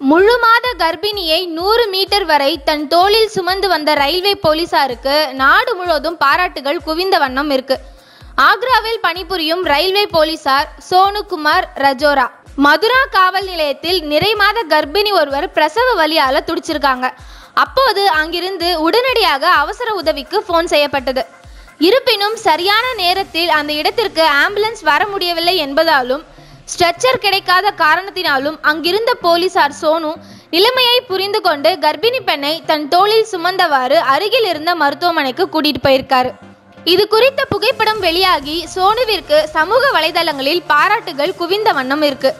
முழு மாத கர்ப்பிணியை நூறு மீட்டர் வரை தன் தோளில் சுமந்து வந்த ரயில்வே போலீசாருக்கு நாடு முழுவதும் பாராட்டுகள் குவிந்த வண்ணம் இருக்கு. ஆக்ராவில் பணிபுரியும் ரயில்வே போலீசார் சோனுகுமார் ரஜோரா. மதுரா காவல் நிலையத்தில் நிறை மாத கர்ப்பிணி ஒருவர் பிரசவ வழியால துடிச்சிருக்காங்க. அப்போது அங்கிருந்து உடனடியாக அவசர உதவிக்கு ஃபோன் செய்யப்பட்டது. இருப்பினும் சரியான நேரத்தில் அந்த இடத்திற்கு ஆம்புலன்ஸ் வர முடியவில்லை என்பதாலும் ஸ்ட்ரெச்சர் கிடைக்காத காரணத்தினாலும் அங்கிருந்த போலீசார் சோனு நிலைமையை புரிந்து கொண்டு கர்ப்பிணி பெண்ணை தன் தோளில் சுமந்தவாறு அருகில் இருந்த மருத்துவமனைக்கு கூட்டிட்டு போயிருக்காரு. இது குறித்த புகைப்படம் வெளியாகி சோனுவிற்கு சமூக வலைதளங்களில் பாராட்டுகள் குவிந்த வண்ணம் இருக்கு.